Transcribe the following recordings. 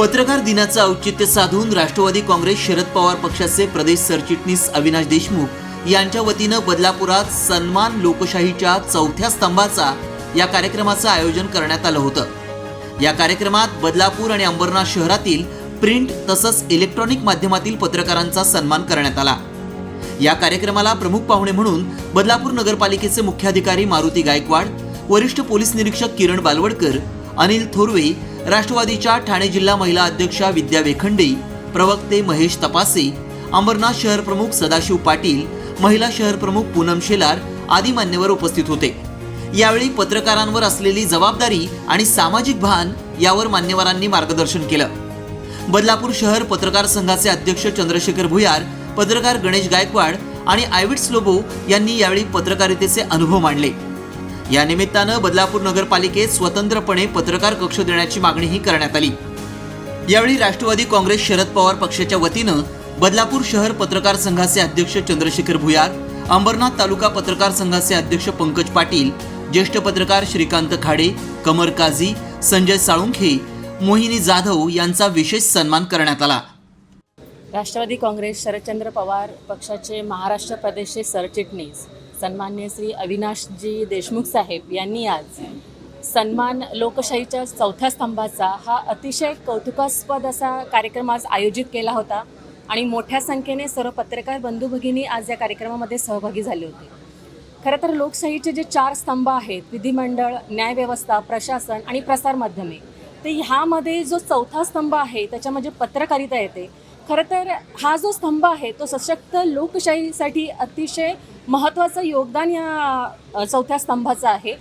पत्रकार दिनाचं औचित्य साधून राष्ट्रवादी काँग्रेस शरद पवार पक्षाचे प्रदेश सरचिटणीस अविनाश देशमुख यांच्या वतीनं बदलापुरात सन्मान लोकशाहीच्या चौथ्या स्तंभाचा या कार्यक्रमाचं आयोजन करण्यात आलं होतं. या कार्यक्रमात बदलापूर आणि अंबरनाथ शहरातील प्रिंट तसंच इलेक्ट्रॉनिक माध्यमातील पत्रकारांचा सन्मान करण्यात आला. या कार्यक्रमाला प्रमुख पाहुणे म्हणून बदलापूर नगरपालिकेचे मुख्याधिकारी मारुती गायकवाड वरिष्ठ पोलीस निरीक्षक किरण बालवडकर अनिल थोरवे राष्ट्रवादीच्या ठाणे जिल्हा महिला अध्यक्षा विद्या वेखंडे प्रवक्ते महेश तपासे अंबरनाथ शहर प्रमुख सदाशिव पाटील महिला शहर प्रमुख पूनम शेलार आदी मान्यवर उपस्थित होते. यावेळी पत्रकारांवर असलेली जबाबदारी आणि सामाजिक भान यावर मान्यवरांनी मार्गदर्शन केलं. बदलापूर शहर पत्रकार संघाचे अध्यक्ष चंद्रशेखर भुयार पत्रकार गणेश गायकवाड आणि आयविट स्लोबो यांनी यावेळी पत्रकारितेचे अनुभव मांडले. या निमित्तानं बदलापूर नगरपालिकेत स्वतंत्रपणे पत्रकार कक्ष देण्याची मागणीही करण्यात आली. यावेळी राष्ट्रवादी काँग्रेस शरद पवार पक्षाच्या वतीनं बदलापूर शहर पत्रकार संघाचे अध्यक्ष चंद्रशेखर भुयार अंबरनाथ तालुका पत्रकार संघाचे अध्यक्ष पंकज पाटील ज्येष्ठ पत्रकार श्रीकांत खाडे कमर काझी संजय साळुंखे मोहिनी जाधव यांचा विशेष सन्मान करण्यात आला. राष्ट्रवादी काँग्रेस शरदचंद्र पवार पक्षाचे महाराष्ट्र प्रदेशचे सरचिटणीस सन्मान्य श्री अविनाशजी देशमुख साहेब यांनी आज सन्मान लोकशाहीच्या चौथ्या स्तंभाचा हा अतिशय कौतुकास्पद असा कार्यक्रम आज आयोजित केला होता. आणि मोठ्या संख्येने सर्व पत्रकार बंधू भगिनी आज या कार्यक्रमामध्ये सहभागी झाले होते. खरं तर लोकशाहीचे जे चार स्तंभ आहेत विधिमंडळ न्यायव्यवस्था प्रशासन आणि प्रसारमाध्यमे ते ह्यामध्ये जो चौथा स्तंभ आहे त्याच्यामध्ये पत्रकारिता येते. खरं तर हा जो स्तंभ आहे तो सशक्त लोकशाहीसाठी अतिशय महत्त्वाचं योगदान या चौथ्या स्तंभाचं आहे.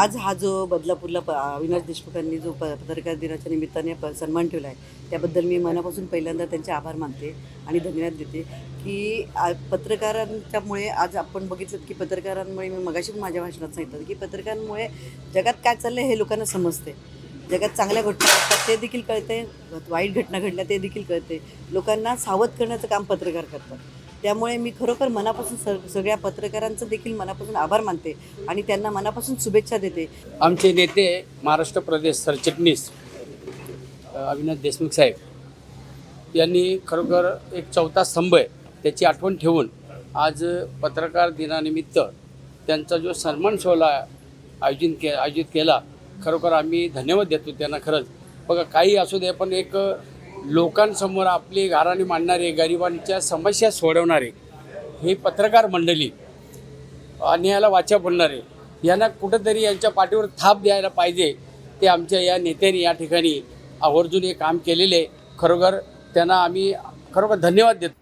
आज हा जो बदलापूरला प अविनाश देशमुखांनी जो प पत्रकार दिनाच्या निमित्ताने प सन्मान ठेवला आहे त्याबद्दल मी मनापासून पहिल्यांदा त्यांचे आभार मानते आणि धन्यवाद देते की आ पत्रकारांच्यामुळे आज आपण बघितलं की पत्रकारांमुळे मी मगाशी माझ्या भाषणात सांगितलं की पत्रकारांमुळे जगात काय चाललं हे लोकांना समजते जगात चांगल्या घटना असतात ते देखील कळते वाईट घटना घडल्या ते देखील कळते लोकांना सावध करण्याचं काम पत्रकार करतात. त्यामुळे मी खरोखर मनापासून स सगळ्या पत्रकारांचं देखील मनापासून आभार मानते आणि त्यांना मनापासून शुभेच्छा देते. आमचे नेते महाराष्ट्र प्रदेश सरचिटणीस अविनाश देशमुख साहेब. यांनी खरोखर एक चौथा स्तंभ आहे त्याची आठवण ठेवून आज पत्रकार दिनानिमित्त त्यांचा जो सन्मान सोहळा आयोजित के आयोजित केला खरोखर आम्ही धन्यवाद देतो त्यांना खरंच. बघा काही असू दे पण एक लोकांसमोर आपली घराने मांडणारे गरिबांच्या समस्या सोडवणारे हे पत्रकार मंडळी आणि याला वाचा बोलणारे यांना कुठंतरी यांच्या पाठीवर थाप द्यायला पाहिजे ते आमच्या या नेत्यांनी या ठिकाणी आवर्जून हे काम केलेले खरोखर त्यांना आम्ही खरोखर धन्यवाद देतो.